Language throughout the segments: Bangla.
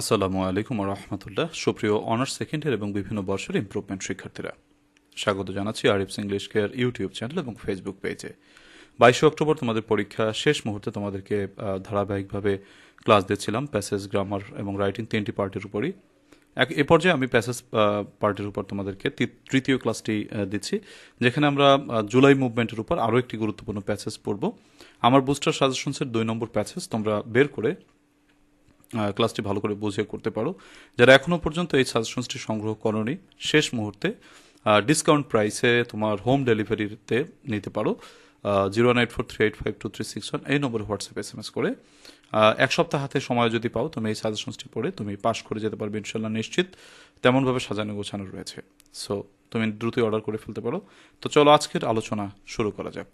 আসসালামু আলাইকুম রহমতুল্লাহ। সুপ্রিয় অনার্স সেকেন্ড ইয়ার এবং বিভিন্ন বর্ষের ইমপ্রুভমেন্ট শিক্ষার্থীরা, স্বাগত জানাচ্ছি Arif's English care YouTube channel এবং ফেসবুক পেজে বাইশে অক্টোবর তোমাদের পরীক্ষা শেষ মুহূর্তে তোমাদেরকে ধারাবাহিকভাবে ক্লাস দিচ্ছিলাম প্যাসেজ গ্রামার এবং রাইটিং তিনটি পার্টির উপরই। এক, এ পর্যায়ে আমি প্যাসেজ পার্টির উপর তোমাদেরকে তৃতীয় ক্লাসটি দিচ্ছি, যেখানে আমরা জুলাই মুভমেন্টের উপর আরও একটি গুরুত্বপূর্ণ প্যাসেজ পড়ব। আমার বুস্টার সাজেশনসের দুই নম্বর প্যাসেজ তোমরা বের করে ক্লাসটি ভালো করে বুঝে করতে পারো। যারা এখনও পর্যন্ত এই সাজেশনসটি সংগ্রহ করনি, শেষ মুহূর্তে ডিসকাউন্ট প্রাইসে তোমার হোম ডেলিভারিতে নিতে পারো। Zero nine four three eight five two three six one এই নম্বরে হোয়াটসঅ্যাপ এস এম এস করে এক সপ্তাহ হাতে সময় যদি পাও, তুমি এই সাজেশনসটি পড়ে তুমি পাস করে যেতে পারবে ইনশাল্লাহ নিশ্চিত। তেমনভাবে সাজানো গোছানো রয়েছে। সো তুমি দ্রুতই অর্ডার করে ফেলতে পারো। তো চলো আজকের আলোচনা শুরু করা যাক।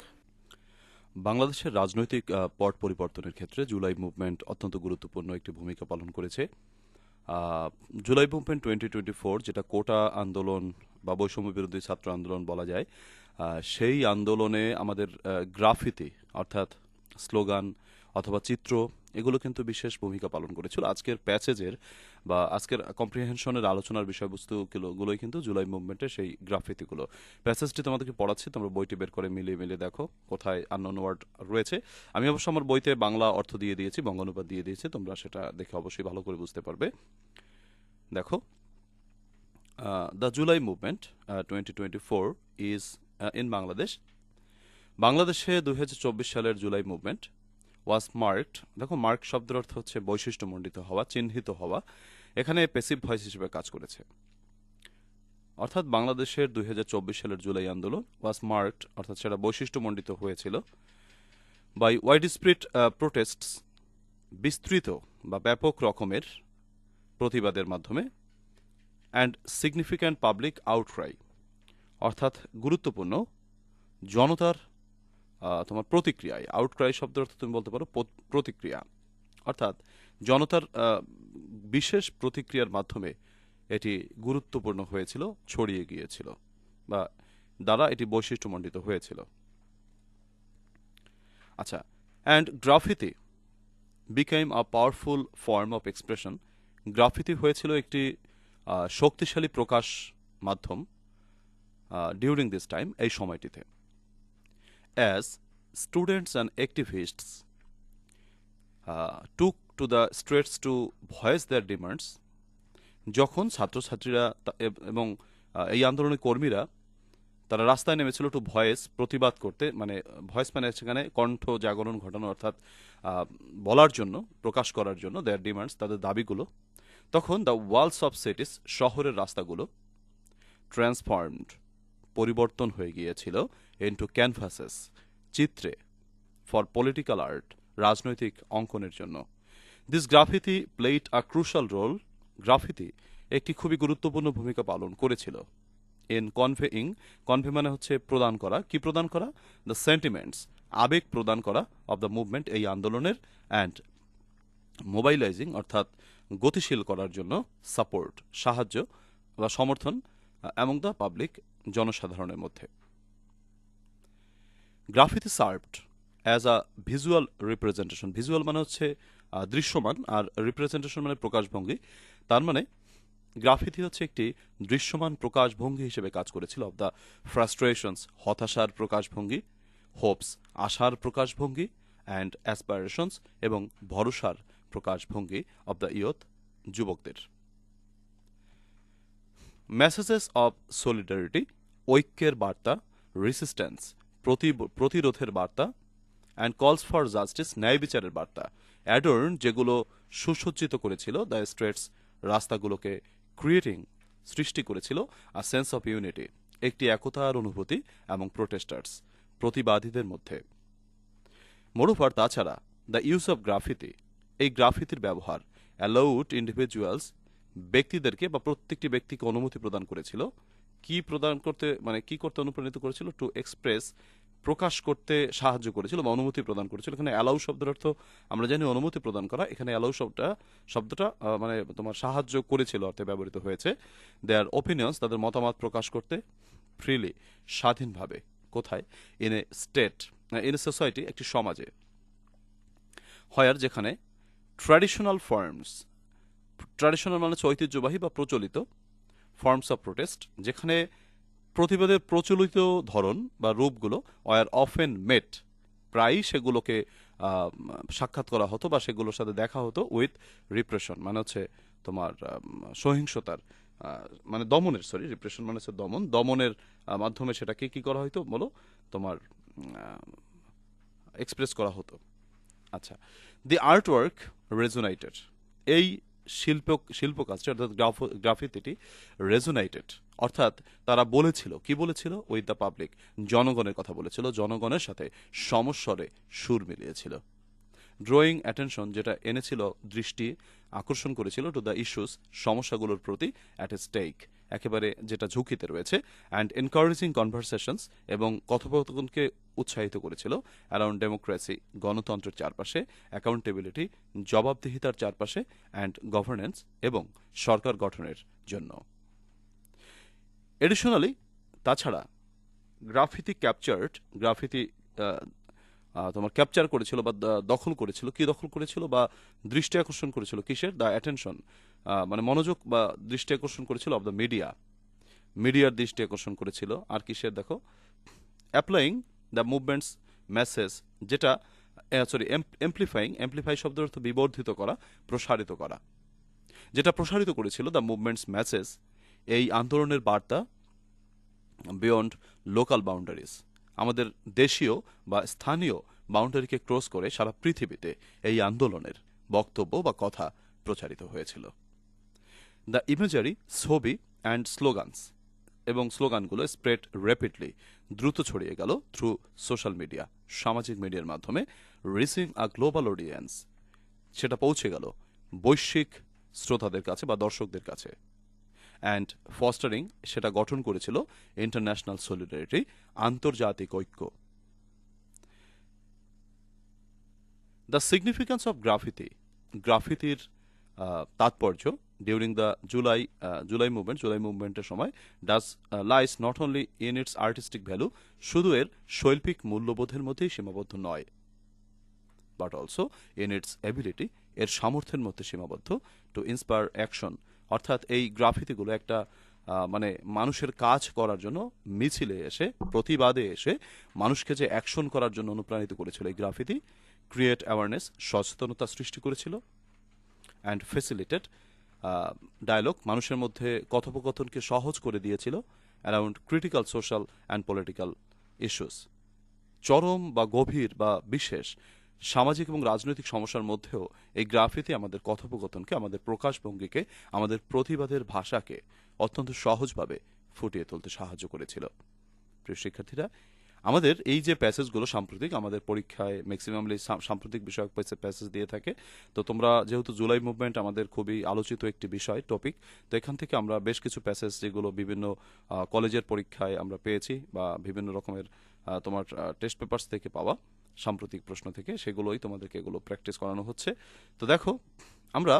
বাংলাদেশের রাজনৈতিক পট পরিবর্তনের ক্ষেত্রে জুলাই মুভমেন্ট অত্যন্ত গুরুত্বপূর্ণ একটি ভূমিকা পালন করেছে। July movement twenty twenty four যেটা কোটা আন্দোলন বা বৈষম্য বিরোধী ছাত্র আন্দোলন বলা যায় সেই আন্দোলনে আমাদের গ্রাফিতি অর্থাৎ স্লোগান অথবা চিত্র এগুলো কিন্তু বিশেষ ভূমিকা পালন করেছিল। আজকের প্যাসেজের বা আজকের কম্প্রিহেনশনের আলোচনার বিষয়বস্তু গুলোই কিন্তু জুলাই মুভমেন্টের সেই গ্রাফিতিগুলো প্যাসেজটি তোমাদেরকে পড়াচ্ছি, তোমরা বইটি বের করে মিলিয়ে মিলিয়ে দেখো কোথায় আননোন ওয়ার্ড রয়েছে। আমি অবশ্য আমার বইতে বাংলা অর্থ দিয়ে দিয়েছি, বঙ্গানুবাদ দিয়ে দিয়েছি, তোমরা সেটা দেখে অবশ্যই ভালো করে বুঝতে পারবে। দেখো the July movement twenty twenty four is in Bangladesh বাংলাদেশে দুই হাজার চব্বিশ সালের জুলাই মুভমেন্ট ওয়াজ মার্কড দেখো মার্ক শব্দের অর্থ হচ্ছে বৈশিষ্ট্যমণ্ডিত হওয়া, চিহ্নিত হওয়া। এখানে পেসিভ ভয়েস হিসেবে কাজ করেছে। অর্থাৎ বাংলাদেশের দুই হাজার চব্বিশ সালের জুলাই আন্দোলন ওয়াজ মার্কড অর্থাৎ সেটা বৈশিষ্ট্যমণ্ডিত হয়েছিল বাই ওয়াইড স্প্রিট প্রোটেস্টস বিস্তৃত বা ব্যাপক রকমের প্রতিবাদের মাধ্যমে অ্যান্ড সিগনিফিক্যান্ট পাবলিক আউটরাই অর্থাৎ গুরুত্বপূর্ণ জনতার তোমার প্রতিক্রিয়ায় আউটক্রাই শব্দের অর্থ তুমি বলতে পারো প্রতিক্রিয়া। অর্থাৎ জনতার বিশেষ প্রতিক্রিয়ার মাধ্যমে এটি গুরুত্বপূর্ণ হয়েছিল, ছড়িয়ে গিয়েছিল বা দ্বারা এটি বৈশিষ্ট্যমণ্ডিত হয়েছিল। আচ্ছা and graffiti became a powerful form of expression graffiti হয়েছিল একটি শক্তিশালী প্রকাশ মাধ্যম ডিউরিং দিস টাইম এই সময়টিতে। As students and activists uh, took to the streets to voice their demands. যখন ছাত্রছাত্রীরা এব- এই আন্দোলনের কর্মীরা তারা রাস্তায় নেমেছিল টু ভয়েস প্রতিবাদ করতে মানে ভয়েস মানে সেখানে কণ্ঠ জাগরণ ঘটানো অর্থাৎ বলার জন্য প্রকাশ করার জন্য দেয়ার ডিমান্ডস তাদের দাবিগুলো তখন দ্য ওয়ালস অফ সিটিস শহরের রাস্তাগুলো ট্রান্সফর্মড পরিবর্তন হয়ে গিয়েছিল ইন্টু ক্যানভাসেস চিত্রে ফর পলিটিক্যাল আর্ট রাজনৈতিক অঙ্কনের জন্য। This graffiti played a crucial role graffiti একটি খুবই গুরুত্বপূর্ণ ভূমিকা পালন করেছিল। ইন কনভেইং কনভে মানে হচ্ছে প্রদান করা। কি প্রদান করা? দ্য সেন্টিমেন্টস আবেগ প্রদান করা অব দ্য মুভমেন্ট এই আন্দোলনের অ্যান্ড মোবাইলাইজিং অর্থাৎ গতিশীল করার জন্য সাপোর্ট সাহায্য বা সমর্থন অ্যামং দ্য পাবলিক জনসাধারণের মধ্যে। Graffiti served as a visual representation visual মানে হচ্ছে দৃশ্যমান, আর রিপ্রেজেন্টেশন মানে প্রকাশভঙ্গি। তার মানে গ্রাফিতি হচ্ছে একটি দৃশ্যমান প্রকাশভঙ্গি হিসেবে কাজ করেছিল। অব দ্য ফ্রাস্ট্রেশনস হতাশার প্রকাশভঙ্গি হোপস আশার প্রকাশভঙ্গি অ্যান্ড অ্যাসপাইরেশনস এবং ভরসার প্রকাশভঙ্গি অব দ্য ইয়থ যুবকদের। মেসেজেস অব সলিডারিটি ঐক্যের বার্তা রেসিস্ট্যান্স প্রতিরোধের বার্তা অ্যান্ড কলস ফর জাস্টিস ন্যায় বিচারের বার্তা। অ্যাডর্ন যেগুলো সুসজ্জিত করেছিল দ্য স্ট্রেটস রাস্তাগুলোকে ক্রিয়েটিং সৃষ্টি করেছিল আ সেন্স অফ ইউনিটি একটি একতার অনুভূতি এবং প্রোটেস্টার্স প্রতিবাদীদের মধ্যে। মোরোভার তাছাড়া দ্য ইউজ অফ গ্রাফিতি এই গ্রাফিতির ব্যবহার অ্যালাউড ইন্ডিভিজুয়ালস ব্যক্তিদেরকে বা প্রত্যেকটি ব্যক্তিকে অনুমতি প্রদান করেছিল কি প্রদান করতে মানে কি করতে অনুপ্রাণিত করেছিল? টু এক্সপ্রেস প্রকাশ করতে সাহায্য করেছিল বা অনুমতি প্রদান করেছিল। এখানে অ্যালাউ শব্দের অর্থ আমরা জানি অনুমতি প্রদান করা। এখানে অ্যালাউ শব্দটা শব্দটা মানে তোমার সাহায্য করেছিল অর্থে ব্যবহৃত হয়েছে। দেয়ার ওপিনিয়ন্স তাদের মতামত প্রকাশ করতে ফ্রিলি স্বাধীনভাবে। কোথায়? In a state in a society একটি সমাজে। হয়ার যেখানে ট্র্যাডিশনাল ফর্মস ট্র্যাডিশনাল মানে হচ্ছে ঐতিহ্যবাহী বা প্রচলিত ফর্মস অফ প্রোটেস্ট যেখানে প্রতিবাদের প্রচলিত ধরন বা রূপগুলো ওয়ার অফেন মেট প্রায়ই সেগুলোকে সাক্ষাৎ করা হতো বা সেগুলোর সাথে দেখা হতো উইথ রিপ্রেশন মানে হচ্ছে তোমার সহিংসতার মানে দমনের সরি রিপ্রেশন মানে হচ্ছে দমন। দমনের মাধ্যমে সেটাকে কি করা হতো বলো, তোমার এক্সপ্রেস করা হতো। আচ্ছা দি আর্ট ওয়ার্ক রেজোনাইটেড এই শিল্প শিল্প কাজ অর্থাৎ গ্রাফিতিটি রেজোনাইটেড অর্থাৎ তারা বলেছিল, কি বলেছিল? উইথ দ্য পাবলিক জনগণের কথা বলেছিল, জনগণের সাথে সমস্বরে সুর মিলিয়েছিল। ড্রয়িং অ্যাটেনশন যেটা এনেছিল দৃষ্টি, আকর্ষণ করেছিল টু দ্য ইস্যুস সমস্যাগুলোর প্রতি অ্যাট স্টেক একেবারে যেটা ঝুঁকিতে রয়েছে অ্যান্ড এনকারেজিং কনভারসেশনস এবং কথোপকথনকে উৎসাহিত করেছিল অ্যারাউন্ড ডেমোক্রেসি গণতন্ত্রের চারপাশে অ্যাকাউন্টেবিলিটি জবাবদিহিতার চারপাশে অ্যান্ড গভর্নেন্স এবং সরকার গঠনের জন্য। এডিশনালি তাছাড়া গ্রাফিতি ক্যাপচার্ড গ্রাফিতি তোমার ক্যাপচার করেছিল বা দখল করেছিল। কি দখল করেছিল বা দৃষ্টি আকর্ষণ করেছিল? কিসের? দ্য অ্যাটেনশন মানে মনোযোগ বা দৃষ্টি আকর্ষণ করেছিল অব দ্য মিডিয়া মিডিয়ার দৃষ্টি আকর্ষণ করেছিল। আর কিসের? দেখো। অ্যাপ্লাইং দ্য মুভমেন্টস মেসেজ যেটা সরি এমপ্লিফাইং এমপ্লিফাই শব্দের অর্থ বিবর্ধিত করা, প্রসারিত করা। যেটা প্রসারিত করেছিল দ্য মুভমেন্টস মেসেজ এই আন্দোলনের বার্তা বিয়ন্ড লোকাল বাউন্ডারিজ আমাদের দেশীয় বা স্থানীয় বাউন্ডারিকে ক্রস করে সারা পৃথিবীতে এই আন্দোলনের বক্তব্য বা কথা প্রচারিত হয়েছিল। দ্য ইমেজারি ছবি অ্যান্ড স্লোগানস এবং স্লোগানগুলো স্প্রেড র্যাপিডলি দ্রুত ছড়িয়ে গেল থ্রু সোশ্যাল মিডিয়া সামাজিক মিডিয়ার মাধ্যমে রিসিং আ গ্লোবাল অডিয়েন্স সেটা পৌঁছে গেল বৈশ্বিক শ্রোতাদের কাছে বা দর্শকদের কাছে। অ্যান্ড ফস্টারিং সেটা গঠন করেছিল ইন্টারন্যাশনাল সলিডারিটি আন্তর্জাতিক ঐক্য। দ্য সিগনিফিক্যান্স অফ গ্রাফিতি গ্রাফিতির তাৎপর্য during the July July movement July মুভমেন্টের সময় does lies not only in its artistic value শুধু এর শৈল্পিক মূল্যবোধের মধ্যেই সীমাবদ্ধ নয় but also in its ability এর সামর্থ্যের মধ্যে সীমাবদ্ধ টু ইন্সপায়ার অ্যাকশন অর্থাৎ এই গ্রাফিতিগুলো একটা মানে মানুষের কাজ করার জন্য মিছিলে এসে, প্রতিবাদে এসে মানুষকে যে অ্যাকশন করার জন্য অনুপ্রাণিত করেছিল এই গ্রাফিতি, ক্রিয়েট অ্যাওয়ারনেস, সচেতনতা সৃষ্টি করেছিল অ্যান্ড ফেসিলিটেড ডায়ালগ মানুষের মধ্যে কথোপকথনকে সহজ করে দিয়েছিল around critical social and political issues চরম বা গভীর বা বিশেষ সামাজিক এবং রাজনৈতিক সমস্যার মধ্যেও এই গ্রাফিতি আমাদের কথোপকথনকে, আমাদের প্রকাশভঙ্গিকে, আমাদের প্রতিবাদের ভাষাকে অত্যন্ত সহজভাবে ফুটিয়ে তুলতে সাহায্য করেছিল। প্রিয় শিক্ষার্থীরা, আমাদের এই যে প্যাসেজগুলো সাম্প্রতিক, আমাদের পরীক্ষায় ম্যাক্সিমামলি সাম্প্রতিক বিষয়ক প্যাসেজ দিয়ে থাকে। তো তোমরা যেহেতু জুলাই মুভমেন্ট আমাদের খুবই আলোচিত একটি বিষয়, টপিক, তো এখান থেকে আমরা বেশ কিছু প্যাসেজ যেগুলো বিভিন্ন কলেজের পরীক্ষায় আমরা পেয়েছি বা বিভিন্ন রকমের তোমার টেস্ট পেপার্স থেকে পাওয়া। সাম্প্রতিক প্রশ্ন থেকে সেগুলোই তোমাদেরকে এগুলো প্র্যাকটিস করানো হচ্ছে। তো দেখো, আমরা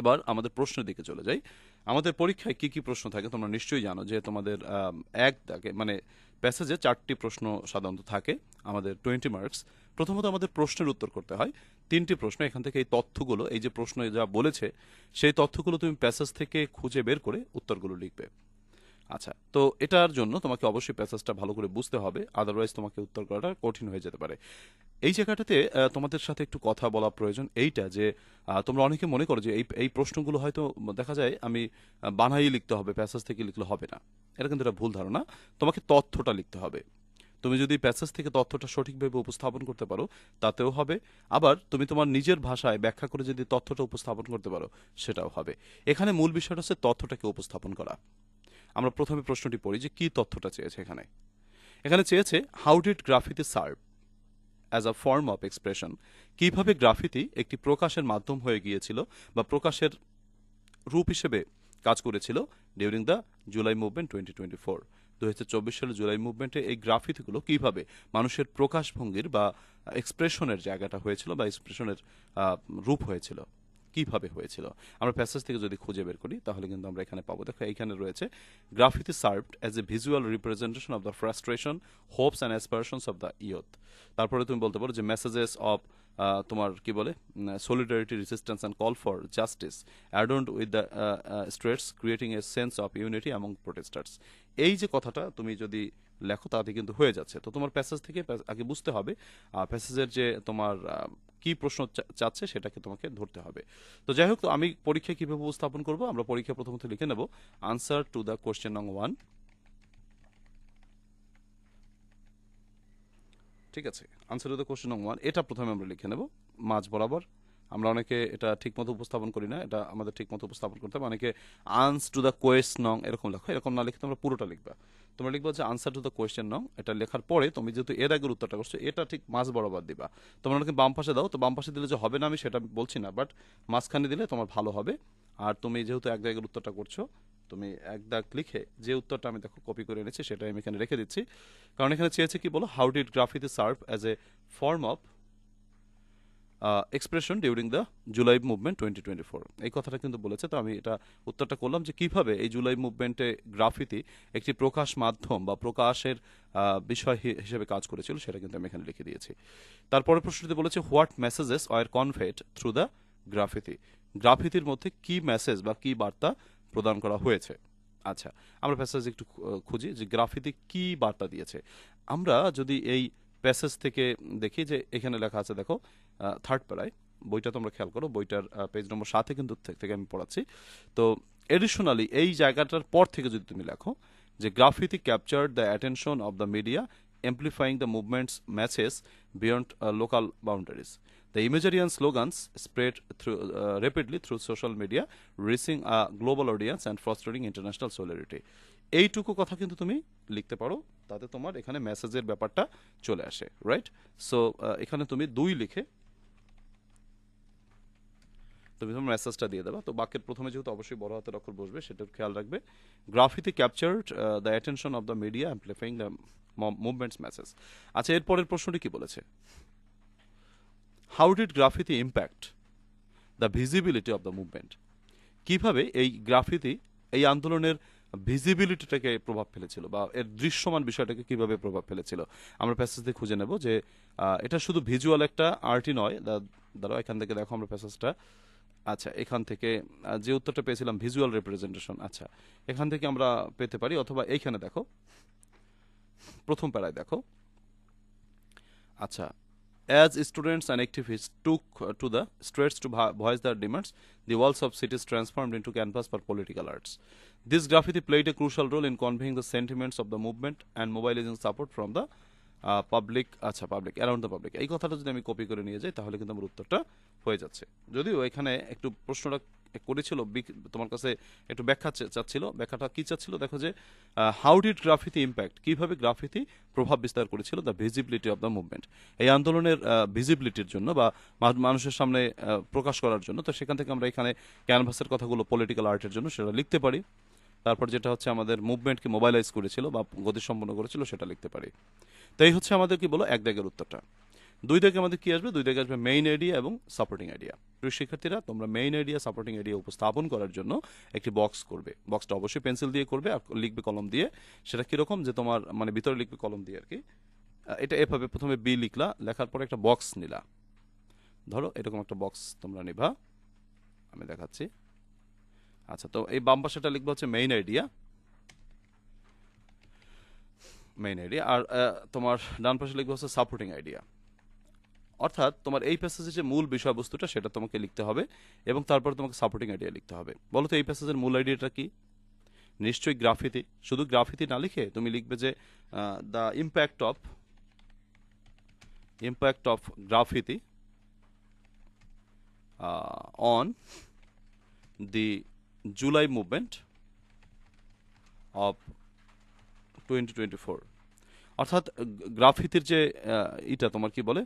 এবার আমাদের প্রশ্নের দিকে চলে যাই। আমাদের পরীক্ষায় কি কি প্রশ্ন থাকে তোমরা নিশ্চয়ই জানো, যে তোমাদের এক দাগে মানে প্যাসেজে চারটি প্রশ্ন সাধারণত থাকে আমাদের টোয়েন্টি মার্কস প্রথমত আমাদের প্রশ্নের উত্তর করতে হয়। তিনটি প্রশ্ন, এখান থেকে এই তথ্যগুলো, এই যে প্রশ্ন যা বলেছে, সেই তথ্যগুলো তুমি প্যাসেজ থেকে খুঁজে বের করে উত্তরগুলো লিখবে। আচ্ছা তো এটার জন্য তোমাকে অবশ্যই প্যাসেজটা ভালো করে বুঝতে হবে আদারওয়াইজ তোমাকে উত্তর করাটা কঠিন হয়ে যেতে পারে। এই জায়গাটাতে তোমাদের সাথে একটু কথা বলা প্রয়োজন এইটা যে তোমরা অনেকে মনে করো যে এই এই প্রশ্নগুলো হয়তো দেখা যায় আমি বানাই লিখতে হবে, প্যাসেজ থেকে লিখলে হবে না। এটা কিন্তু একটা ভুল ধারণা। তোমাকে তথ্যটা লিখতে হবে। তুমি যদি প্যাসেজ থেকে তথ্যটা সঠিকভাবে উপস্থাপন করতে পারো, তাতেও হবে। আবার তুমি তোমার নিজের ভাষায় ব্যাখ্যা করে যদি তথ্যটা উপস্থাপন করতে পারো, সেটাও হবে। এখানে মূল বিষয়টা হচ্ছে তথ্যটাকে উপস্থাপন করা। আমরা প্রথমে প্রশ্নটি পড়ি যে কি তথ্যটা চেয়েছে এখানে। এখানে চেয়েছে how did graffiti serve as a form of expression কীভাবে গ্রাফিতি একটি প্রকাশের মাধ্যম হয়ে গিয়েছিল বা প্রকাশের রূপ হিসেবে কাজ করেছিল during the July movement twenty twenty four দু সালের জুলাই মুভমেন্টে এই গ্রাফিতিগুলো কীভাবে মানুষের প্রকাশভঙ্গির বা এক্সপ্রেশনের জায়গাটা হয়েছিল বা এক্সপ্রেশনের রূপ হয়েছিল? কীভাবে হয়েছিল? আমরা প্যাসেজ থেকে যদি খুঁজে বের করি, তাহলে কিন্তু আমরা এখানে পাবো। দেখো এইখানে রয়েছে, graffiti served as a visual representation of the frustration, hopes and aspirations of the youth. তারপরে তুমি বলতে পারো যে, মেসেজেস অফ তোমার কি বলে solidarity resistance and call for justice adorned with the streets creating a sense of unity among protesters এই যে কথাটা তুমি যদি লেখো, তাতে কিন্তু হয়ে যাচ্ছে। তো তোমার প্যাসেজ থেকে আগে বুঝতে হবে প্যাসেজের যে তোমার কি প্রশ্ন চাচ্ছে সেটাকে তোমাকে ধরতে হবে। তো যাই হোক, তো আমি পরীক্ষায় কীভাবে উপস্থাপন করব? আমরা পরীক্ষা প্রথমত লিখে নেব। আনসার টু দ্য কোশ্চেন নং ওয়ান ঠিক আছে আনসার টু দ্য কোশ্চেন নং ওয়ান এটা প্রথমে আমরা লিখে নেব, মাঝ বরাবর। আমরা অনেকে এটা ঠিকমতো উপস্থাপন করি না, এটা আমাদের ঠিকমতো উপস্থাপন করতে হবে। অনেকে আনস টু দ্য কোয়েস নং এরকম লেখো, এরকম না লিখে তোমরা পুরোটা লিখবা। তোমরা লিখব যে আনসার টু দ্য কোয়েশ্চেন নং এটা লেখার পরে তুমি যেহেতু এর আগের উত্তরটা করছ, এটা ঠিক মাঝ বরাবর দিবা। তোমরা অনেকে বাম পাশে দাও, তো বাম পাশে দিলে যে হবে না আমি সেটা বলছি না বাট মাঝখানে দিলে তোমার ভালো হবে। আর তুমি যেহেতু এক দাগের উত্তরটা করছ, তুমি এক দাগ লিখে যে উত্তরটা আমি দেখো কপি করে এনেছি সেটা আমি এখানে রেখে দিচ্ছি। কারণ এখানে চেয়েছে কি বলো? How did graffiti serve as a form of expression during the July movement twenty twenty four এই কথাটা কিন্তু বলেছে, তো আমি এটা উত্তরটা করলাম যে কীভাবে এই জুলাই মুভমেন্টে গ্রাফিতি একটি প্রকাশ মাধ্যম বা প্রকাশের বিষয় হিসেবে কাজ করেছিল, সেটা কিন্তু আমি এখানে লিখে দিয়েছি। তারপরে প্রশ্নটিতে বলেছে what messages are conveyed through the graffiti গ্রাফিতির মধ্যে কি মেসেজ বা কি বার্তা প্রদান করা হয়েছে? আচ্ছা আমরা প্যাসেজ একটু খুঁজি যে গ্রাফিতি কি বার্তা দিয়েছে। আমরা যদি এই প্যাসেজ থেকে দেখি যে এখানে লেখা আছে, দেখো থার্ড প্যারায় বইটা তোমরা খেয়াল করো বইটার পেজ নম্বর সাথে কিন্তু থেকে আমি পড়াচ্ছি। তো এডিশনালি এই জায়গাটার পর থেকে যদি তুমি লেখো যে graffiti capture the attention of the media amplifying the movement's messages beyond local boundaries imagery and slogans spread through, uh, rapidly through social media, reaching a global audience and fostering international solidarity. এইটুকু কথা কিন্তু তুমি লিখতে পারো তাতে তোমার এখানে মেসেজের ব্যাপারটা চলে আসে রাইট সো এখানে তুমি দুই লিখে তুমি তোমার মেসেজটা দিয়ে দেবা। তো বাক্যের প্রথমে যেহেতু অবশ্যই বড় হাতের অক্ষর বসবে, সেটার খেয়াল রাখবে। Graffiti captured the attention of the media amplifying the movement's message আচ্ছা এরপরের প্রশ্নটি কি বলেছে? How did graffiti impact the visibility of the movement কীভাবে এই গ্রাফিতি এই আন্দোলনের ভিজিবিলিটিটাকে প্রভাব ফেলেছিল বা এর দৃশ্যমান বিষয়টাকে কীভাবে প্রভাব ফেলেছিল? আমরা প্যাসেজ দিয়ে খুঁজে নেব যে এটা শুধু ভিজুয়াল একটা আর্টই নয় দাঁড়াও, এখান থেকে দেখো আমরা প্যাসেজটা আচ্ছা এখান থেকে যে উত্তরটা পেয়েছিলাম ভিজুয়াল রিপ্রেজেন্টেশন আচ্ছা এখান থেকে আমরা পেতে পারি, অথবা এইখানে দেখো, প্রথম প্যারায় দেখো আচ্ছা as students and activist took to the streets to voice the demands the walls of cities transformed into canvas for political arts this graffiti played a crucial role in conveying the sentiments of the movement and mobilising support from the public আচ্ছা পাবলিক অ্যারাউন্ড দ্য পাবলিক এই কথাটা যদি আমি কপি করে নিয়ে যাই, তাহলে কিন্তু আমার উত্তরটা হয়ে যাচ্ছে। যদিও এখানে একটু প্রশ্নটা করেছিল তোমার কাছে একটু ব্যাখ্যা চাচ্ছিল, ব্যাখ্যাটা কি চাচ্ছিল? দেখো যে হাউ ডিড গ্রাফিতি ইম্প্যাক্ট কীভাবে গ্রাফিতি প্রভাব বিস্তার করেছিল? The visibility of the movement এই আন্দোলনের ভিজিবিলিটির জন্য বা মানুষের সামনে প্রকাশ করার জন্য, তো সেখান থেকে আমরা এখানে ক্যানভাসের কথাগুলো পলিটিক্যাল আর্টের জন্য সেটা লিখতে পারি। তারপর যেটা হচ্ছে আমাদের মুভমেন্টকে মোবাইলাইজ করেছিল বা গতিসম্পন্ন করেছিল সেটা লিখতে পারি। তো এই হচ্ছে আমাদের কি বলো, এক দাগের উত্তরটা। দুই থেকে আমাদের কি আসবে? দুই থেকে আসবে মেইন আইডিয়া এবং সাপোর্টিং আইডিয়া প্রিয় শিক্ষার্থীরা, তোমরা মেইন আইডিয়া সাপোর্টিং আইডিয়া উপস্থাপন করার জন্য একটি বক্স করবে। বক্সটা অবশ্যই পেন্সিল দিয়ে করবে আর লিখবে কলম দিয়ে। সেটা কীরকম? যে তোমার মানে ভিতরে লিখবে কলম দিয়ে আর কি এটা এভাবে প্রথমে বি লিখলা, লেখার পরে একটা বক্স নিলা। ধরো, এরকম একটা বক্স তোমরা নিবা। আমি দেখাচ্ছি। আচ্ছা তো এই বাম পাশেটা লিখব হচ্ছে মেইন আইডিয়া মেইন আইডিয়া আর তোমার ডান পাশে লিখব হচ্ছে সাপোর্টিং আইডিয়া অর্থাৎ তোমার এই প্যাসেজের যে মূল বিষয়বস্তুটা সেটা তোমাকে লিখতে হবে এবং তারপর তোমাকে সাপোর্টিং আইডিয়া লিখতে হবে। বলো তো, এই প্যাসেজের মূল আইডিয়াটা কি? নিশ্চয়ই গ্রাফিতি শুধু গ্রাফিতি না লিখে তুমি লিখবে যে the impact of impact of graffiti on the July movement of twenty twenty four অর্থাৎ গ্রাফিতির যে ইটা তোমার কি বলে?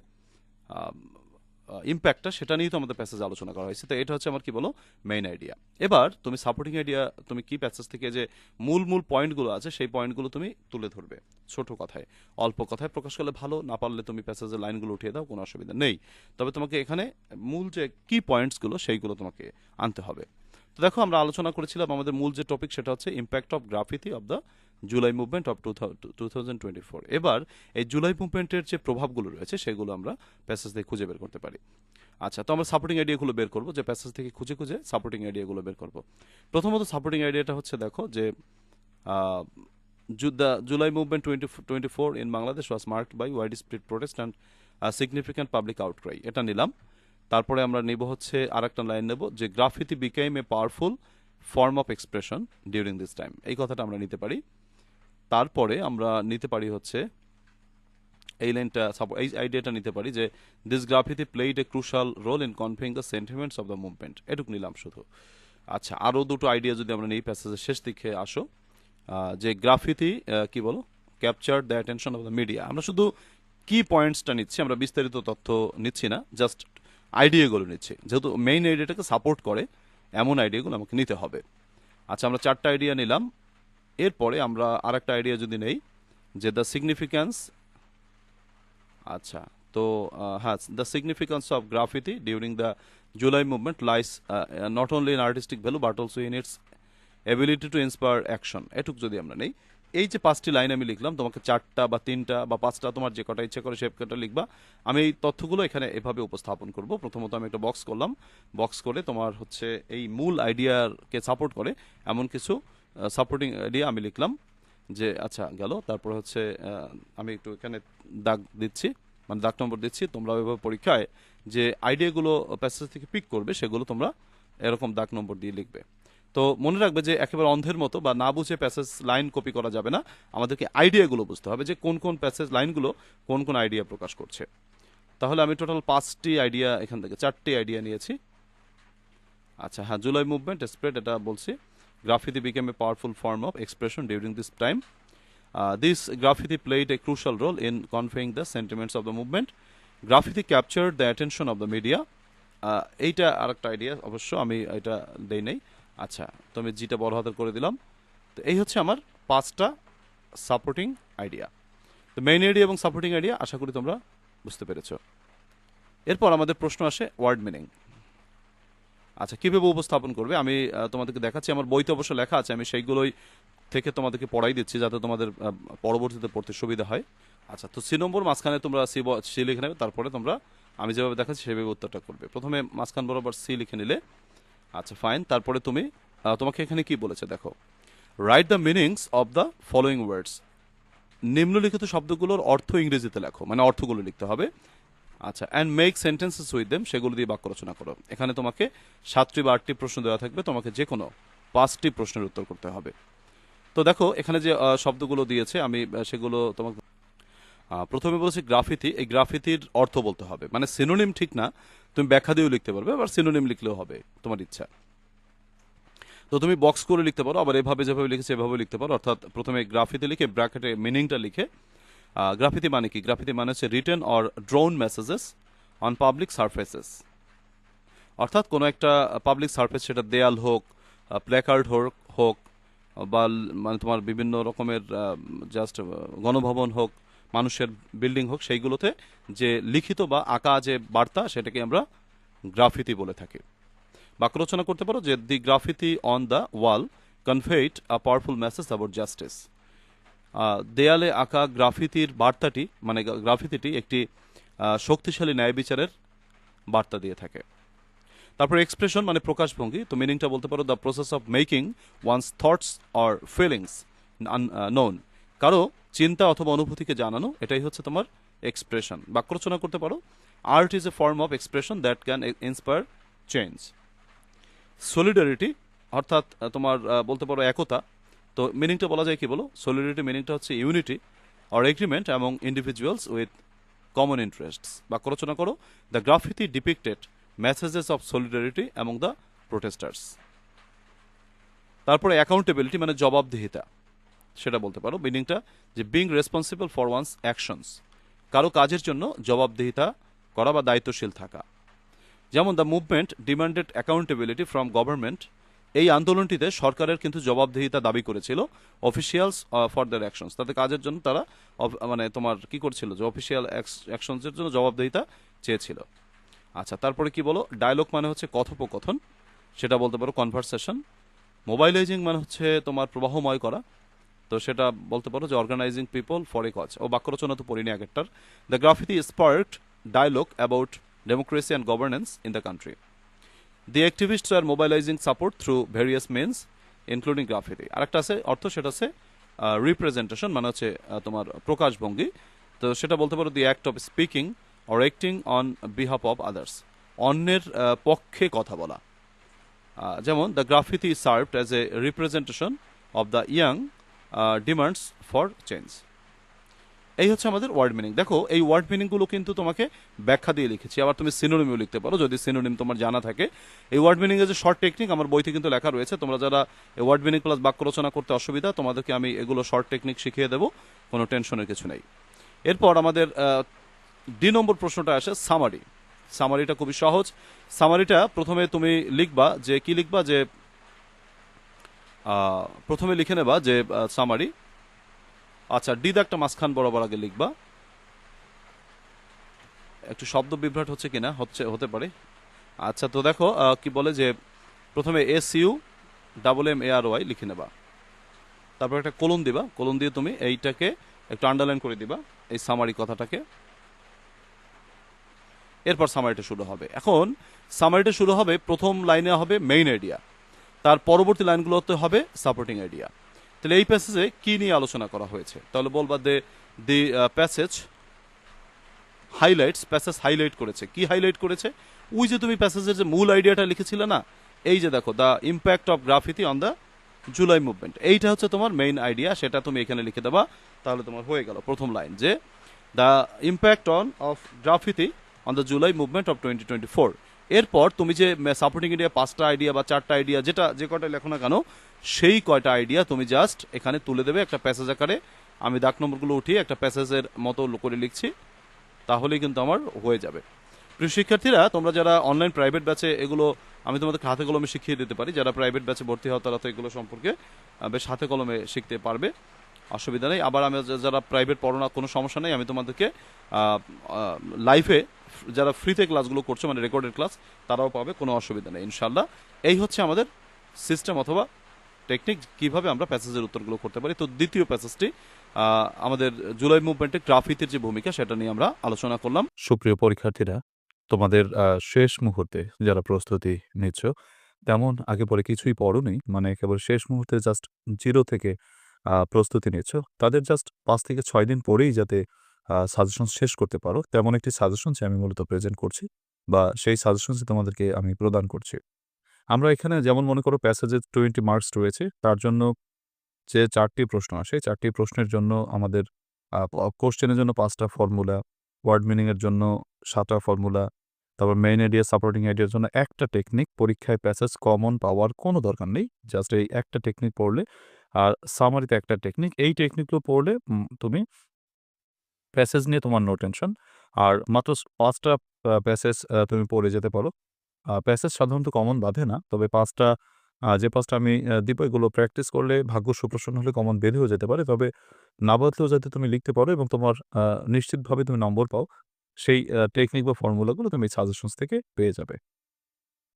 ইম্প্যাক্টটা সেটা নিয়েই তো আমাদের প্যাসেজ আলোচনা করা হয়েছে। তো এটা হচ্ছে আমার কি বলো মেইন আইডিয়া এবার তুমি সাপোর্টিং আইডিয়া তুমি কি প্যাসেজ থেকে যে মূল মূল পয়েন্টগুলো আছে, সেই পয়েন্টগুলো তুমি তুলে ধরবে। ছোট কথায়। অল্প কথায় প্রকাশ করলে ভালো, না পারলে তুমি প্যাসেজের লাইনগুলো উঠিয়ে দাও, কোনো অসুবিধা নেই। তবে তোমাকে এখানে মূল যে কি পয়েন্টসগুলো সেইগুলো তোমাকে আনতে হবে। তো দেখো আমরা আলোচনা করেছিলাম, আমাদের মূল যে টপিক সেটা হচ্ছে impact of graffiti of the July movement of two twenty four এবার এই জুলাই মুভমেন্টের যে প্রভাবগুলো রয়েছে সেগুলো আমরা প্যাসেজ থেকে খুঁজে বের করতে পারি। আচ্ছা তো আমরা সাপোর্টিং আইডিয়াগুলো বের করব যে প্যাসেজ থেকে খুঁজে খুঁজে সাপোর্টিং আইডিয়াগুলো বের করব। প্রথমত সাপোর্টিং আইডিয়াটা হচ্ছে দেখো যে the July 20, 24 in Bangladesh was marked by widespread protest and a significant public outcry এটা নিলাম। তারপরে আমরা নিব হচ্ছে আরেকটা লাইন নেব যে graffiti became a powerful form of expression during this time এই কথাটা আমরা নিতে পারি। তারপরে আমরা নিতে পারি হচ্ছে এই লাইনটা এই আইডিয়াটা নিতে পারি যে this graffiti played a crucial role in conveying the sentiments of the movement এটুক নিলাম শুধু। আচ্ছা আরও দুটো আইডিয়া যদি আমরা নেই প্যাসেজের শেষ দিকে আসো। যে গ্রাফিতি কি বলো? Capture the attention of the media আমরা শুধু কি পয়েন্টসটা নিচ্ছি, আমরা বিস্তারিত তথ্য নিচ্ছি না জাস্ট আইডিয়াগুলো নিচ্ছি। যেহেতু মেইন আইডিয়াটাকে সাপোর্ট করে, এমন আইডিয়াগুলো আমাকে নিতে হবে। আচ্ছা আমরা চারটা আইডিয়া নিলাম। এরপরে আমরা আরেকটা আইডিয়া যদি নেই, যে দ্য সিগনিফিক্যান্স আচ্ছা তো হ্যাঁ the significance of graffiti during the July movement lies not only in artistic value but also in its ability to inspire action এটুক যদি আমরা নেই। এই যে পাঁচটি লাইন আমি লিখলাম, তোমাকে চারটা বা তিনটা বা পাঁচটা তোমার যে কটা ইচ্ছা করে সে কটা লিখবা, আমি এই তথ্যগুলো এখানে এভাবে উপস্থাপন করব। প্রথমত আমি একটা বক্স করলাম। বক্স করে তোমার হচ্ছে এই মূল আইডিয়াকে সাপোর্ট করে এমন কিছু সাপোর্টিং আইডিয়া আমি লিখলাম যে আচ্ছা গেল। তারপর হচ্ছে আমি একটু এখানে দাগ দিচ্ছি মানে দাগ নম্বর দিচ্ছি। তোমরা এভাবে পরীক্ষায় যে আইডিয়াগুলো প্যাসেজ থেকে পিক করবে, সেগুলো তোমরা এরকম দাগ নম্বর দিয়ে লিখবে। তো মনে রাখবে যে, একেবারে অন্ধের মতো বা না বুঝে প্যাসেজ লাইন কপি করা যাবে না। আমাদেরকে আইডিয়াগুলো বুঝতে হবে যে, কোন কোন প্যাসেজ লাইনগুলো কোন কোন আইডিয়া প্রকাশ করছে। তাহলে আমি টোটাল পাঁচটি আইডিয়া এখান থেকে, চারটি আইডিয়া নিয়েছি। আচ্ছা হ্যাঁ জুলাই মুভমেন্ট স্প্রেড এটা বলছি। Graffiti became a powerful form of expression during this time this graffiti played a crucial role in conveying the sentiments of the movement graffiti capture the attention of the media এইটা আরেকটা আইডিয়া অবশ্য আমি এটা দেই নাই। আচ্ছা তো আমি জিটা বড় হাতের করে দিলাম, তো এই হচ্ছে আমার পাঁচটা সাপোর্টিং আইডিয়া তো মেইন আইডিয়া এবং সাপোর্টিং আইডিয়া আশা করি তোমরা বুঝতে পেরেছ। এরপর আমাদের প্রশ্ন আসে ওয়ার্ড মিনিং আচ্ছা কীভাবে উপস্থাপন করবে? আমি তোমাদেরকে দেখাচ্ছি, আমার বইতে অবশ্য লেখা আছে, আমি সেইগুলোই থেকে তোমাদেরকে পড়াই দিচ্ছি যাতে তোমাদের পরবর্তীতে পড়তে সুবিধা হয়। আচ্ছা তো সি নম্বর মাঝখানে তোমরা সি সি লিখে নেবে, তারপরে তোমরা, আমি যেভাবে দেখাচ্ছি সেভাবে উত্তরটা করবে। প্রথমে মাঝখান বরাবর সি লিখে নিলে আচ্ছা ফাইন তারপরে তুমি তোমাকে এখানে কি বলেছে, দেখো। Write the meanings of the following words নিম্নলিখিত শব্দগুলোর অর্থ ইংরেজিতে লেখো মানে অর্থগুলো লিখতে হবে। আচ্ছা and make sentences with them সেগুলো দিয়ে বাক্য রচনা করো। এখানে তোমাকে সাতটি বা আটটি প্রশ্ন দেওয়া থাকবে, তোমাকে যে কোনো পাঁচটি প্রশ্নের উত্তর করতে হবে। তো দেখো, এখানে যে শব্দগুলো দিয়েছে, আমি সেগুলো তোমাকে প্রথমে বলেছি গ্রাফিতি, এই গ্রাফিতির অর্থ বলতে হবে। মানে সিনোনিম ঠিক না, তুমি ব্যাখ্যা দিয়েও লিখতে পারবে, আবার সিনোনিম লিখলেও হবে, তোমার ইচ্ছা। তো তুমি বক্স করে লিখতে পারো, আবার এভাবে যেভাবে লিখেছে এভাবে লিখতে পারো। অর্থাৎ প্রথমে গ্রাফিতে লিখে ব্র্যাকেটে মিনিংটা লিখে গ্রাফিতি মানে কি গ্রাফিতি মানে হচ্ছে written or drawn messages on public surfaces অর্থাৎ কোনো একটা পাবলিক সারফেস সেটা দেয়াল হোক প্ল্যাকার্ড হোক হোক বা মানে তোমার বিভিন্ন রকমের জাস্ট গণভবন হোক, মানুষের বিল্ডিং হোক, সেইগুলোতে যে লিখিত বা আঁকা যে বার্তা সেটাকে আমরা গ্রাফিতি বলে থাকি। বাক্য রচনা করতে পারো যে the graffiti on the wall conveyed a powerful message about justice দেয়ালে আঁকা গ্রাফিতির বার্তাটি মানে গ্রাফিতিটি একটি শক্তিশালী ন্যায় বিচারের বার্তা দিয়ে থাকে। তারপর এক্সপ্রেশন মানে প্রকাশভঙ্গি, তো মিনিংটা বলতে পারো the process of making one's thoughts or feelings known কারও চিন্তা অথবা অনুভূতিকে জানানো, এটাই হচ্ছে তোমার এক্সপ্রেশন বাক্য রচনা করতে পারো art is a form of expression that can inspire change solidarity অর্থাৎ তোমার বলতে পারো একতা তো মিনিংটা বলা যায় কি বলো? সলিডারিটি মিনিংটা হচ্ছে unity or agreement among individuals with common interests বাক্য রচনা করো। The graffiti depicted messages of solidarity among the protesters তারপরে অ্যাকাউন্টেবিলিটি মানে জবাবদিহিতা। সেটা বলতে পারো। মিনিংটা যে being responsible for one's actions কারও কাজের জন্য জবাবদিহিতা করা বা দায়িত্বশীল থাকা। যেমন the movement demanded accountability from government এই আন্দোলনটিতে সরকারের কিন্তু জবাবদিহিতা দাবি করেছিল অফিসিয়ালস ফর দ্যার অ্যাকশনস তাদের কাজের জন্য তারা মানে তোমার কি করছিল যে অফিসিয়াল অ্যাকশনসের জন্য জবাবদিহিতা চেয়েছিল। আচ্ছা তারপরে কি বলো? ডায়লগ মানে হচ্ছে কথোপকথন, সেটা বলতে পারো কনভারসেশন মোবাইলাইজিং মানে হচ্ছে তোমার প্রবাহময় করা, তো সেটা বলতে পারো যে organizing people for a cause ও বাক্য রচনা তো পড়িনি একটার the graffiti sparked dialogue about democracy and governance in the country the activists are mobilizing support through various means including graffiti আরেকটা আছে, অর্থ সেটা আছে রিপ্রেজেন্টেশন মানে হচ্ছে তোমার প্রকাশভঙ্গি তো সেটা বলতে পারো the act of speaking or acting on behalf of others অন্যের পক্ষে কথা বলা। যেমন the graffiti served as a representation of the young demands for change এই হচ্ছে আমাদের ওয়ার্ড মিনিং দেখো, এই ওয়ার্ড মিনিংগুলো কিন্তু তোমাকে ব্যাখ্যা দিয়ে লিখেছি। আবার তুমি সিনোনিমও লিখতে পারো, যদি সিনোনিম তোমার জানা থাকে। এই ওয়ার্ড মিনিং এর যে শর্ট টেকনিক আমার বইতে কিন্তু লেখা রয়েছে। তোমরা যারা ওয়ার্ড মিনিং প্লাস বাক্য রচনা করতে অসুবিধা, তোমাদেরকে আমি এগুলো শর্ট টেকনিক শিখিয়ে দেবো, কোনো টেনশনের কিছু নেই। এরপর আমাদের ডি নম্বর প্রশ্নটা আসে সামারি সামারিটা খুবই সহজ। সামারিটা প্রথমে তুমি লিখবা যে, কি লিখবা? যে প্রথমে লিখে নেবা যে সামারি আচ্ছা ডি একটা মাঝখান বরাবর আগে লিখবা। একটু শব্দ বিভ্রাট হচ্ছে কিনা? হচ্ছে, হতে পারে। আচ্ছা তো দেখো কি বলে যে প্রথমে S U double M A R Y লিখে নেবা। তারপর একটা কলম দিবা। কলম দিয়ে তুমি এইটাকে একটু আন্ডারলাইন করে দিবা, এই সামারি কথাটাকে। এরপর সামারিটা শুরু হবে। এখন সামারিটা শুরু হবে, প্রথম লাইনে হবে মেইন আইডিয়া তার পরবর্তী লাইনগুলোতে হবে সাপোর্টিং আইডিয়া তাহলে এই প্যাসেজে কি নিয়ে আলোচনা করা হয়েছে? তাহলে বলবা the the passage highlights passage highlight করেছে। কি হাইলাইট করেছে? ওই যে তুমি প্যাসেজের যে মূল আইডিয়াটা লিখেছিলে না, এই যে দেখো the impact of graffiti on the July movement এইটা হচ্ছে তোমার মেইন আইডিয়া সেটা তুমি এখানে লিখে দেবা, তাহলে তোমার হয়ে গেল প্রথম লাইন যে the impact on of graffiti on the July movement of twenty twenty four এরপর তুমি যে সাপোর্টিং আইডিয়া পাঁচটা আইডিয়া বা চারটা আইডিয়া যেটা যে কয়টা লেখো না কেন, সেই কয়টা আইডিয়া তুমি জাস্ট এখানে তুলে দেবে একটা প্যাসেজ আকারে। আমি দাগ নম্বরগুলো উঠিয়ে একটা প্যাসেজের মতো করে লিখছি, তাহলেই কিন্তু আমার হয়ে যাবে। প্রিয় শিক্ষার্থীরা, তোমরা যারা অনলাইন প্রাইভেট ব্যাচে এগুলো, আমি তোমাদের হাতে কলমে শিখিয়ে দিতে পারি, যারা প্রাইভেট ব্যাচে ভর্তি হও তারা তো এগুলো সম্পর্কে বেশ হাতে কলমে শিখতে পারবে। অসুবিধা নেই। আবার আমি যারা প্রাইভেট পড়ো না, কোনো সমস্যা নেই। আমি তোমাদেরকে লাইফে যারা ফ্রিতে ক্লাসগুলো করছে মানে রেকর্ডেড ক্লাস, তারাও পাবে, কোনো অসুবিধা নেই ইনশাল্লাহ এই হচ্ছে আমাদের সিস্টেম অথবা টেকনিক কীভাবে আমরা প্যাসেজের উত্তরগুলো করতে পারি। তো দ্বিতীয় প্যাসেজটি আমাদের জুলাই মুভমেন্টে গ্রাফিতির যে ভূমিকা, সেটা নিয়ে আমরা আলোচনা করলাম। সুপ্রিয় পরীক্ষার্থীরা, তোমাদের শেষ মুহূর্তে যারা প্রস্তুতি নিচ্ছ, তেমন আগে পরে কিছুই পড়োনি মানে কেবল শেষ মুহূর্তে জাস্ট জিরো থেকে প্রস্তুতি নিচ্ছ। তাদের জাস্ট পাঁচ থেকে ছয় দিন পরেই যাতে সাজেশন শেষ করতে পারো। তেমন একটি সাজেশন আমি মূলত প্রেজেন্ট করছি বা সেই সাজেশন তোমাদেরকে আমি প্রদান করছি। আমরা এখানে যেমন মনে করো প্যাসেজে টোয়েন্টি মার্কস রয়েছে, তার জন্য যে চারটি প্রশ্ন আসে চারটি প্রশ্নের জন্য আমাদের কোশ্চেনের জন্য পাঁচটা ফর্মুলা ওয়ার্ড মিনিংয়ের জন্য সাতটা ফর্মুলা তারপর মেইন আইডিয়া সাপোর্টিং আইডিয়ার জন্য একটা টেকনিক পরীক্ষায় প্যাসেজ কমন পাওয়ার কোনো দরকার নেই। জাস্ট এই একটা টেকনিক পড়লে, আর সামারিতে একটা টেকনিক এই টেকনিকগুলো পড়লে তুমি প্যাসেজ নিয়ে তোমার নো টেনশন আর মাত্র পাঁচটা প্যাসেজ তুমি পড়ে যেতে পারো। প্যাসেজ সাধারণত কমন বাঁধে না, তবে পাঁচটা যে পাঁচটা আমি দিব এগুলো প্র্যাকটিস করলে ভাগ্য সুপ্রসন্ন হলে কমন বেঁধেও যেতে পারে। তবে না বাঁধলেও যাতে তুমি লিখতে পারো এবং তোমার নিশ্চিতভাবে তুমি নম্বর পাও, সেই টেকনিক বা ফর্মুলাগুলো তুমি সাজেশনস থেকে পেয়ে যাবে।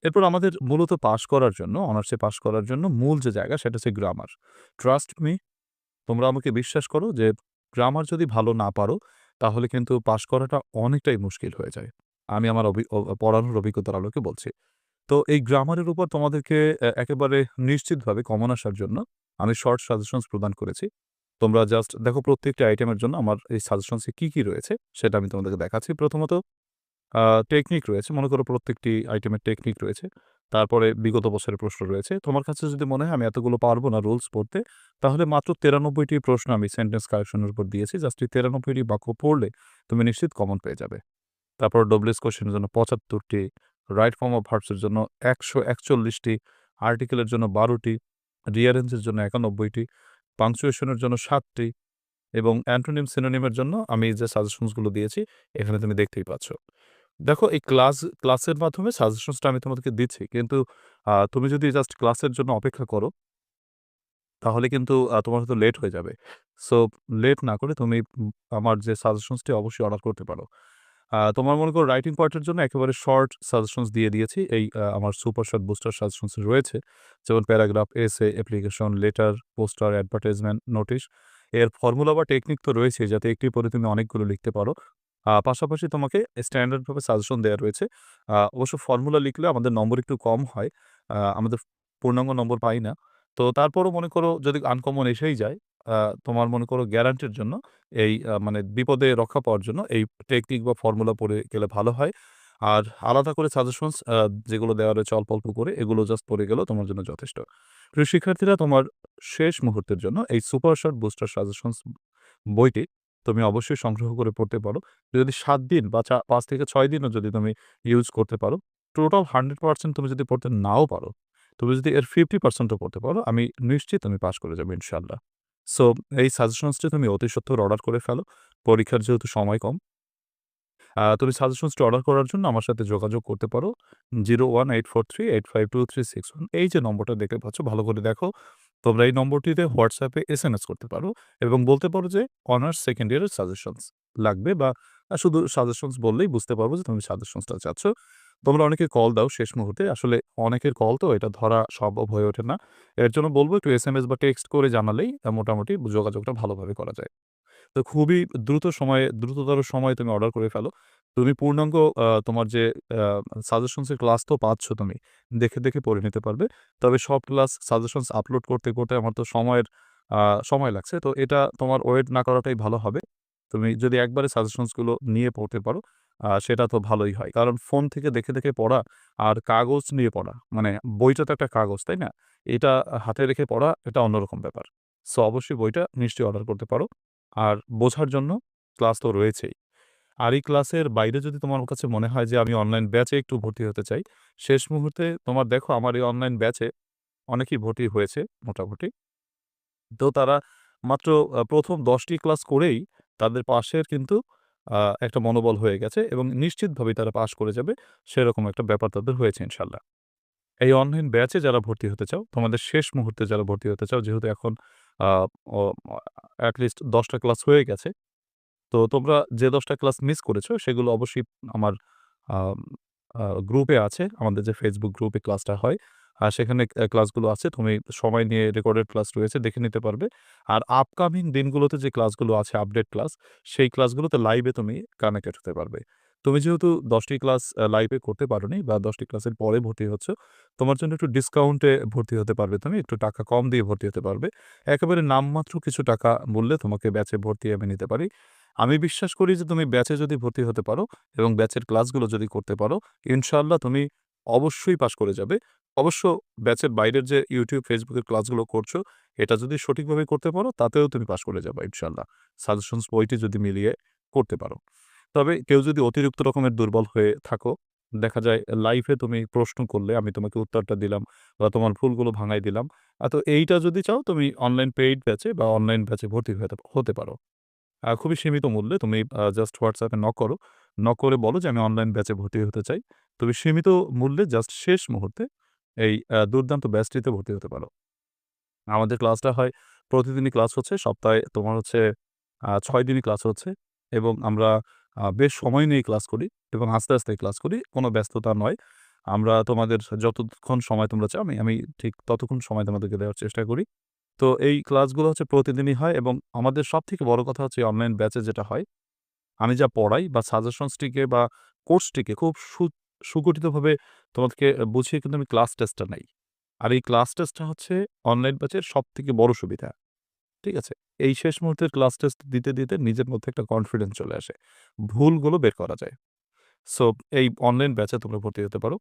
এরপর আমাদের মূলত পাশ করার জন্য অনার্সে পাশ করার জন্য মূল যে জায়গা, সেটা হচ্ছে গ্রামার ট্রাস্ট মি তোমরা আমাকে বিশ্বাস করো যে গ্রামার যদি ভালো না পারো, তাহলে কিন্তু পাশ করাটা অনেকটাই মুশকিল হয়ে যায়। আমি আমার পড়ানোর অভিজ্ঞতার আলোকে বলছি। তো এই গ্রামারের উপর তোমাদেরকে একেবারে নিশ্চিতভাবে কমন আসার জন্য আমি শর্ট সাজেশনস প্রদান করেছি। তোমরা জাস্ট দেখো প্রত্যেকটা আইটেমের জন্য আমার এই সাজেশনসে কি কি রয়েছে, সেটা আমি তোমাদেরকে দেখাচ্ছি। প্রথমত টেকনিক রয়েছে। মনে করো প্রত্যেকটি আইটেমের টেকনিক রয়েছে। তারপরে বিগত বছরের প্রশ্ন রয়েছে। তোমার কাছে যদি মনে হয় আমি এতগুলো পারব না রুলস পড়তে, তাহলে মাত্র তেরানব্বইটি প্রশ্ন আমি সেন্টেন্স কারেকশনের উপর দিয়েছি। জাস্ট এই তেরানব্বইটি বাক্য পড়লে তুমি নিশ্চিত কমন পেয়ে যাবে। তারপর ডব্লিউএস কোশ্চেনের জন্য পঁচাত্তরটি রাইট ফর্ম অফ ভার্বসের জন্য একশো একচল্লিশটি আর্টিকেলের জন্য বারোটি রিয়ারেন্সের জন্য একানব্বইটি পাংচুয়েশনের জন্য সাতটি এবং অ্যান্টোনিম সিনোনিমের জন্য আমি যে সাজেশনসগুলো দিয়েছি, এখানে তুমি দেখতেই পাচ্ছ। দেখো এই ক্লাস ক্লাসের মাধ্যমে সাজেশনসটা আমি তোমাদেরকে দিচ্ছি কিন্তু তুমি যদি জাস্ট ক্লাসের জন্য অপেক্ষা করো তাহলে কিন্তু তোমার হয়তো লেট হয়ে যাবে সো লেট না করে তুমি আমার যে সাজেশনসটি অবশ্যই অর্ডার করতে পারো তোমার মনে করো রাইটিং পার্টের জন্য একেবারে শর্ট সাজেশনস দিয়ে দিয়েছি। এই আমার সুপার শর্ট বুস্টার সাজেশনস রয়েছে। যেমন paragraph, essay, application, letter, poster, advertisement, notice. এর ফর্মুলা বা টেকনিক তো রয়েছেই যাতে একটি পরে তুমি অনেকগুলো লিখতে পারো। পাশাপাশি তোমাকে স্ট্যান্ডার্ডভাবে সাজেশন দেওয়া রয়েছে। অবশ্য ফর্মুলা লিখলে আমাদের নম্বর একটু কম হয়। আমাদের পূর্ণাঙ্গ নম্বর পাই না। তো তারপরও মনে করো যদি আনকমন এসেই যায়, তোমার মনে করো গ্যারান্টির জন্য এই মানে বিপদে রক্ষা পাওয়ার জন্য এই টেকনিক বা ফর্মুলা পড়ে গেলে ভালো হয়। আর আলাদা করে সাজেশনস যেগুলো দেওয়া রয়েছে অল্প, অল্প করে এগুলো জাস্ট পড়ে গেলেও তোমার জন্য যথেষ্ট। প্রিয় শিক্ষার্থীরা তোমার শেষ মুহূর্তের জন্য এই সুপার শর্ট বুস্টার সাজেশনস বইটি তুমি অবশ্যই সংগ্রহ করে পড়তে পারো। যদি সাত দিন বা চা ৫ থেকে ছয় দিনও যদি তুমি ইউজ করতে পারো, টোটাল 100% তুমি যদি পড়তে নাও পারো, তুমি যদি এর ফিফটি পার্সেন্টও পড়তে পারো, আমি নিশ্চিত তুমি পাস করে যাবে ইনশাল্লাহ সো এই সাজেশনসটি তুমি অতি সত্বর অর্ডার করে ফেলো। পরীক্ষার যেহেতু সময় কম। তুমি সাজেশনসটি অর্ডার করার জন্য আমার সাথে যোগাযোগ করতে পারো। 01843852361 এই যে নম্বরটা দেখতে পাচ্ছ ভালো করে দেখো। তোমরা এই নম্বরটিতে হোয়াটসঅ্যাপে এস এম এস করতে পারো এবং বলতে পারো যে অনার্স সেকেন্ড ইয়ারের সাজেশনস লাগবে বা শুধু সাজেশনস বললেই বুঝতে পারব যে তুমি সাজেশনসটা চাচ্ছ। তোমরা অনেকে কল দাও শেষ মুহূর্তে। আসলে অনেকের কল তো এটা ধরা সম্ভব হয়ে ওঠে না। এর জন্য বলব একটু এস বা টেক্সট করে জানালেই মোটামুটি যোগাযোগটা ভালোভাবে করা যায়। তো খুবই দ্রুত সময়ে দ্রুততর সময়ে তুমি অর্ডার করে ফেলো। তুমি পূর্ণাঙ্গ তোমার যে আ সাজেশনস এর ক্লাস তো পাচ্ছ তুমি। দেখে, দেখে পড়ে নিতে পারবে। তবে সব ক্লাস সাজেশনস আপলোড করতে, করতে আমার তো সময়ের সময় লাগছে। তো এটা তোমার ওয়েট না করাটাই ভালো হবে। তুমি যদি একবারে সাজেশনসগুলো নিয়ে পড়তে পারো, সেটা তো ভালোই হয়। কারণ ফোন থেকে দেখে, দেখে পড়া আর কাগজ নিয়ে পড়া, মানে বইটা তো একটা কাগজ, তাই না? এটা হাতে রেখে পড়া এটা অন্যরকম ব্যাপার। সো অবশ্যই বইটা নিশ্চয়ই অর্ডার করতে পারো। আর বোঝার জন্য ক্লাস তো রয়েছেই। আর এই ক্লাসের বাইরে যদি তোমার কাছে মনে হয় যে আমি অনলাইন ব্যাচে একটু ভর্তি হতে চাই, শেষ মুহূর্তে তোমার দেখো আমার এই অনলাইন ব্যাচে অনেকেই ভর্তি হয়েছে মোটামুটি। তো তারা মাত্র প্রথম দশটি ক্লাস করেই তাদের পাশের কিন্তু একটা মনোবল হয়ে গেছে এবং নিশ্চিতভাবেই তারা পাশ করে যাবে। সেরকম একটা ব্যাপার তাদের হয়েছে ইনশাল্লাহ এই অনলাইন ব্যাচে যারা ভর্তি হতে চাও, তোমাদের শেষ মুহূর্তে যারা ভর্তি হতে চাও, যেহেতু এখন আ ও এট লিস্ট ১০ ক্লাস হয়ে গেছে। তো তোমরা যে দশটা ক্লাস মিস করেছ সেগুলো অবশ্যই আমার গ্রুপে আছে। আমাদের যে ফেসবুক গ্রুপে ক্লাসটা হয়। আর সেখানে ক্লাসগুলো আছে। তুমি সময় নিয়ে রেকর্ডেড ক্লাস রয়েছে দেখে নিতে পারবে। আর আপকামিং দিনগুলোতে যে ক্লাসগুলো আছে আপডেট ক্লাস, সেই ক্লাসগুলোতে লাইভে তুমি কানেক্টেড হতে পারবে। তুমি যেহেতু দশটি ক্লাস লাইভে করতে পারোনি বা দশটি ক্লাসের পরে ভর্তি হচ্ছ, তোমার জন্য একটু ডিসকাউন্টে ভর্তি হতে পারবে তুমি। একটু টাকা কম দিয়ে ভর্তি হতে পারবে। একেবারে নামমাত্র কিছু টাকা মূল্যে তোমাকে ব্যাচে ভর্তি আমি নিতে পারি। আমি বিশ্বাস করি যে তুমি ব্যাচে যদি ভর্তি হতে পারো এবং ব্যাচের ক্লাসগুলো যদি করতে পারো, ইনশাল্লাহ তুমি অবশ্যই পাশ করে যাবে। অবশ্য ব্যাচের বাইরের যে ইউটিউব ফেসবুকের ক্লাসগুলো করছ, এটা যদি সঠিকভাবে করতে পারো তাতেও তুমি পাশ করে যাবা ইনশাল্লাহ সাজেশনস বইটি যদি মিলিয়ে করতে পারো। তবে কেউ যদি অতিরিক্ত রকমের দুর্বল হয়ে থাকো, দেখা যায় লাইভে তুমি প্রশ্ন করলে আমি তোমাকে উত্তরটা দিলাম বা তোমার ভুলগুলো ভাঙাই দিলাম। তো এইটা যদি চাও তুমি অনলাইন পেইড ব্যাচে বা অনলাইন ব্যাচে ভর্তি হতে পারো। খুবই সীমিত মূল্যে তুমি জাস্ট হোয়াটসঅ্যাপে নক করো। নক করে বলো যে আমি অনলাইন ব্যাচে ভর্তি হতে চাই। তুমি সীমিত মূল্যে জাস্ট শেষ মুহূর্তে এই দুর্দান্ত ব্যাচটিতে ভর্তি হতে পারো। আমাদের ক্লাসটা হয় প্রতিদিনই ক্লাস হচ্ছে। সপ্তাহে তোমার হচ্ছে ছয় দিনই ক্লাস হচ্ছে এবং আমরা বেশ সময় নিয়ে ক্লাস করি এবং আস্তে, আস্তে ক্লাস করি। কোনো ব্যস্ততা নয়। আমরা তোমাদের যতক্ষণ সময় তোমরা চাও আমি আমি ঠিক ততক্ষণ সময় তোমাদেরকে দেওয়ার চেষ্টা করি। তো এই ক্লাসগুলো হচ্ছে প্রতিদিনই হয় এবং আমাদের সব থেকে বড় কথা হচ্ছে অনলাইন ব্যাচে যেটা হয়, আমি যা পড়াই বা সাজেশনসটিকে বা কোর্সটিকে খুব সু সুগঠিতভাবে তোমাদেরকে বুঝিয়ে কিন্তু আমি ক্লাস টেস্টটা নেই। আর এই ক্লাস টেস্টটা হচ্ছে অনলাইন ব্যাচের সবথেকে বড় সুবিধা। ঠিক আছে? এই শেষ মুহূর্তের ক্লাস টেস্ট দিতে, দিতে নিজের মধ্যে একটা কনফিডেন্স চলে আসে। ভুলগুলো বের করা যায়। সো এই অনলাইন ব্যাচে তোমরা ভর্তি হতে পারো।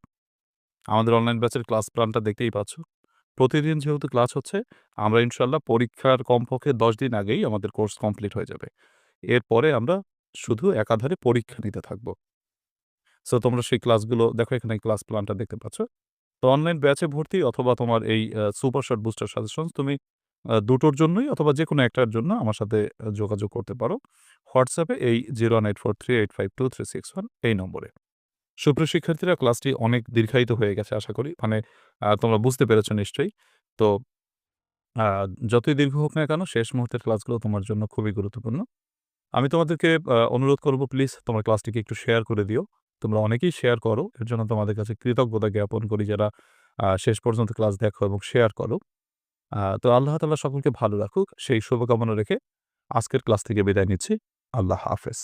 আমাদের অনলাইন ব্যাচের ক্লাস প্ল্যানটা দেখতেই পাচ্ছ। প্রতিদিন যেহেতু ক্লাস হচ্ছে, আমরা ইনশাল্লাহ পরীক্ষার কমপক্ষে ১০ দিন আগেই আমাদের কোর্স কমপ্লিট হয়ে যাবে। এরপরে আমরা শুধু একাধারে পরীক্ষা নিতে থাকব। সো তোমরা সেই ক্লাসগুলো দেখো এখানে ক্লাস প্ল্যানটা দেখতে পাচ্ছ। তো অনলাইন ব্যাচে ভর্তি অথবা তোমার এই সুপার শর্ট বুস্টার সাজেশন তুমি দুটোর জন্যই অথবা যে কোনো একটার জন্য আমার সাথে যোগাযোগ করতে পারো। হোয়াটসঅ্যাপে এই zero nine four three eight five two three six one এই নম্বরে। সুপ্রিয় শিক্ষার্থীরা, ক্লাসটি অনেক দীর্ঘায়িত হয়ে গেছে, আশা করি। মানে তোমরা বুঝতে পেরেছ নিশ্চয়ই। তো যতই দীর্ঘ হোক না কেন, শেষ মুহূর্তের ক্লাসগুলো তোমার জন্য খুবই গুরুত্বপূর্ণ। আমি তোমাদেরকে অনুরোধ করব, প্লিজ তোমার ক্লাসটিকে একটু শেয়ার করে দিও। তোমরা অনেকেই শেয়ার করো, এর জন্য তোমাদের কাছে কৃতজ্ঞতা জ্ঞাপন করি যারা শেষ পর্যন্ত ক্লাস দেখো এবং শেয়ার করো। তো আল্লাহ তালা সকলকে ভালো রাখুক। সেই শুভকামনা রেখে আজকের ক্লাস থেকে বিদায় নিচ্ছি। আল্লাহ হাফেজ।